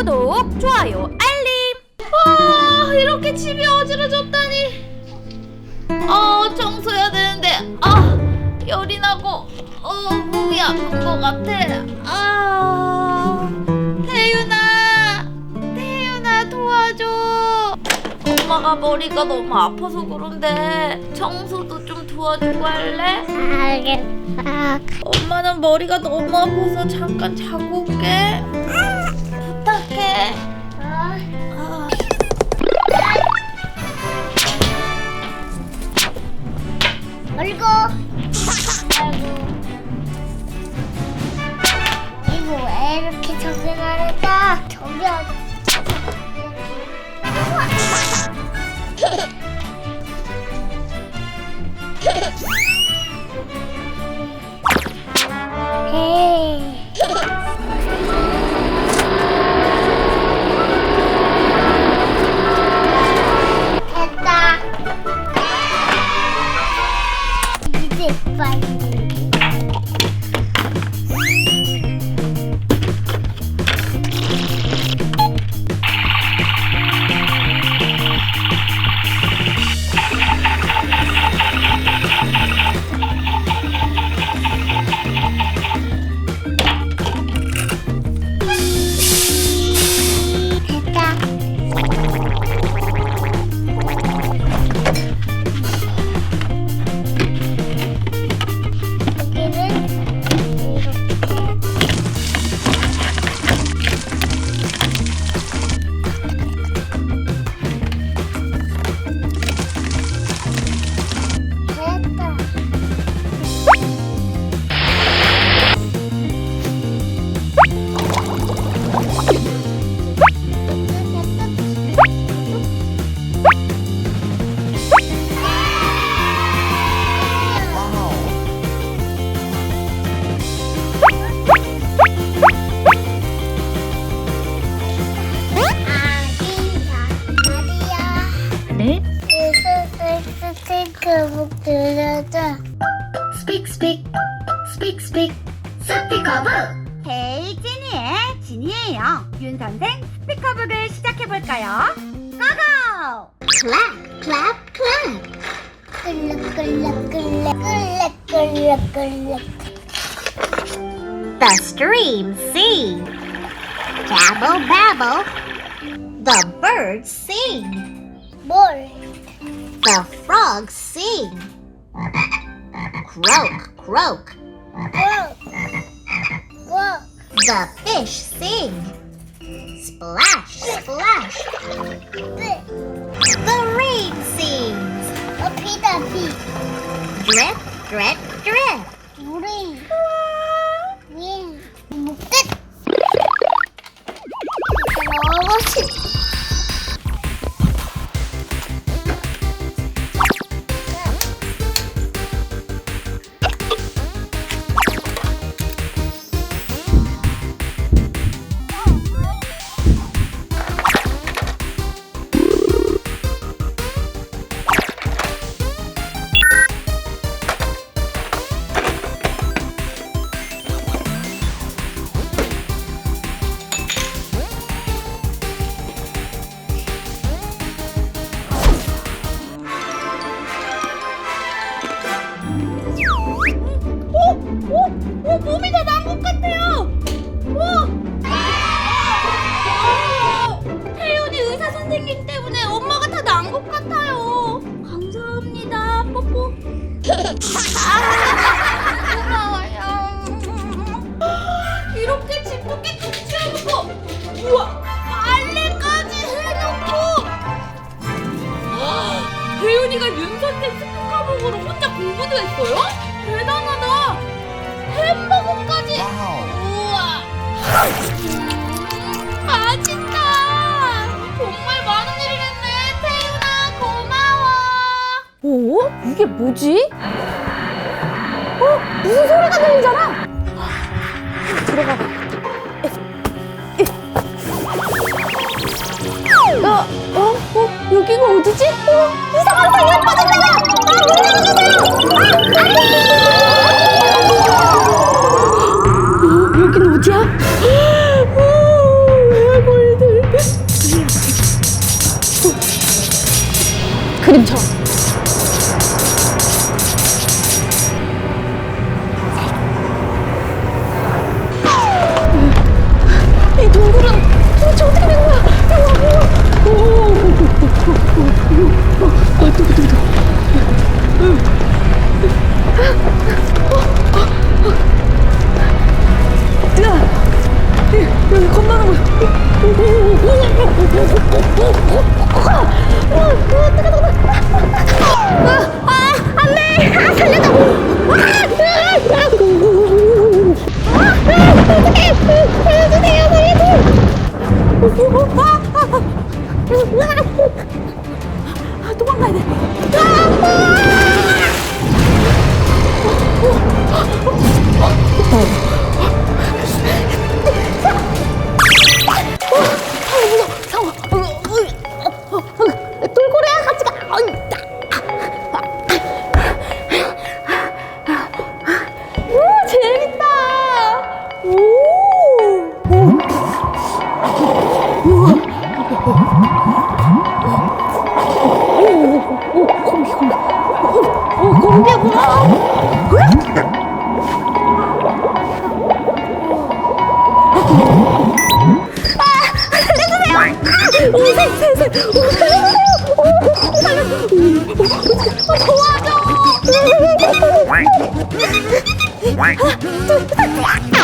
구독, 좋아요, 알림. 와, 이렇게 집이 어지러졌다니. 어, 청소해야 되는데, 아, 열이 나고, 어, 몸이 아픈 것 같아. 아, 태윤아, 태윤아, 도와줘. 엄마가 머리가 너무 아파서 그런데 청소도 좀 도와주고 할래? 알겠어. 엄마는 머리가 너무 아파서 잠깐 자고 올게. 부탁해. 아. 얼고. 아이고. 이거 왜 이렇게 적응하니까 저기 지니예요 윤 선생 스피커북을 시작해볼까요? 고고 클랩 클랩 클랩 끌럭끌럭끌럭 끌럭끌럭끌럭 The streams sing Babble babble The birds sing 뭘? The frogs sing Croak croak 뭐? 뭐? The fish sing Splash splash 네. The rain sings 어, 비다 비. Drip drip drip 물이. 위. 목 태윤이가 윤선생 스피커북으로 혼자 공부도 했어요? 대단하다. 햄버거까지. 우와. 음, 맛있다. 정말 많은 일을 했네. 태윤아 고마워. 어? 이게 뭐지? 어? 무슨 소리가 들리잖아. 그림처럼. 아, 도망가야 돼. 살려주세요. 오, 새, 새, 새. 오, 살려주세요. 오, 살려주세요. 오, 도와줘.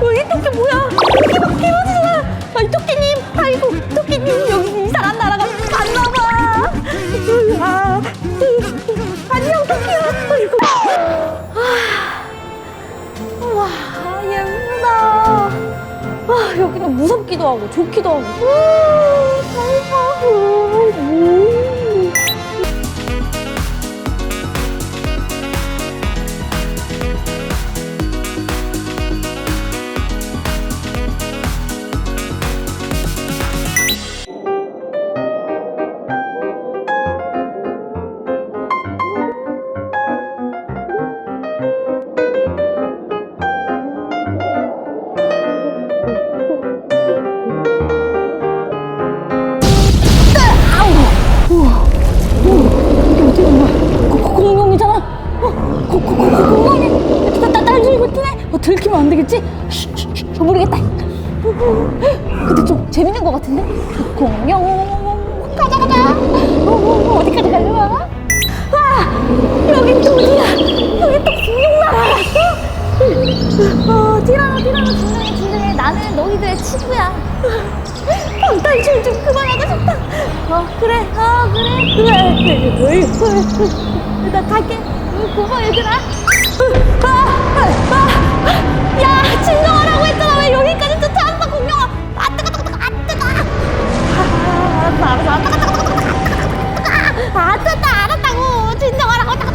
어, 이 토끼 뭐야? 토끼 막 개워지잖아. 아, 이 토끼님, 아이고, 토끼님 여기 이상한 나라가 맞나봐. 아, 안녕 토끼야. 아이고. 아, 와, 예쁘다. 아, 여기는 무섭기도 하고 좋기도 하고. 우, 잘 봐. 있네. 어, 들키면 안 되겠지? 어, 모르겠다. 근데 좀 재밌는 것 같은데? 공룡. 가자, 가자. 어, 어, 어디까지 가려고? 와, 여긴 또 어디야? 여기 또 공룡 나라였어? 어, 티라노, 티라노, 진정해, 진정해. 나는 너희들의 친구야. 방탈출 좀 그만하고 싶다. 어, 그래, 어, 그래, 그래. 나 갈게. 어, 고마워, 얘들아. 아, 아, 아. 아, 알았다, 알았다고. 진정하라고. 뜨거.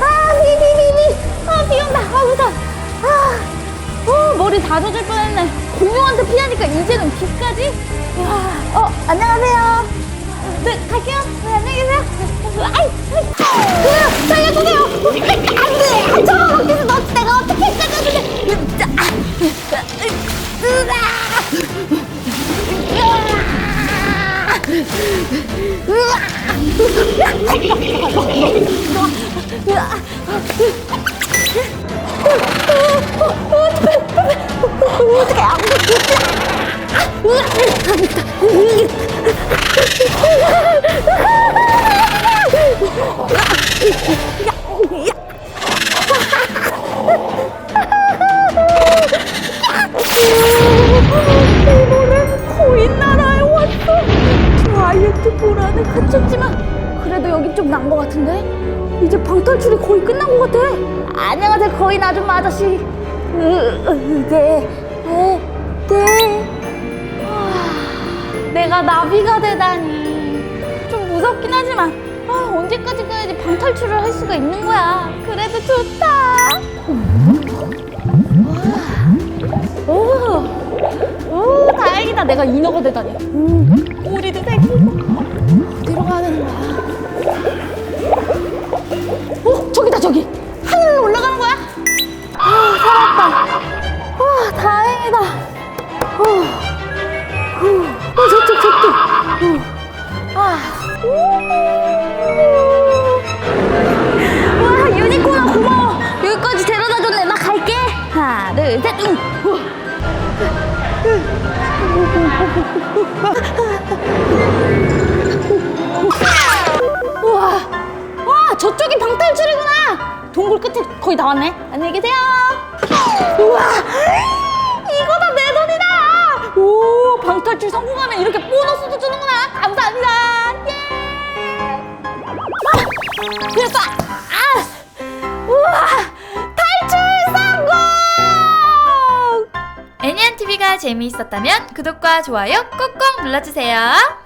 아, 비, 비, 비, 비. 아. 아, 무서워. 아, 어, 머리 다 젖을 뻔했네. 공룡한테 피하니까 이제는 비까지? 와, 어, 안녕하세요. 네, 갈게요. 네, 안녕히 계세요. 아이, 아이. 살려주세요. 안 돼. 저 거기서 너 내가 어떻게 아, 으아. 어떡해. 네, 네. 와, 내가 나비가 되다니 좀 무섭긴 하지만 아, 아, 언제까지 가야지 방탈출을 할 수가 있는 거야. 그래도 좋다. 오, 오, 다행이다. 내가 인어가 되다니. 음, 꼬리도 생기고. 어디로 가야 되는 거야? 우와. 와, 저쪽이 방탈출이구나. 동굴 끝에 거의 다 왔네. 안녕히 계세요. 우와. 이거 다 내 돈이다. 오, 방탈출 성공하면 이렇게 보너스도 주는구나. 감사합니다. 예. 아. 아, 재미있었다면 구독과 좋아요 꾹꾹 눌러주세요.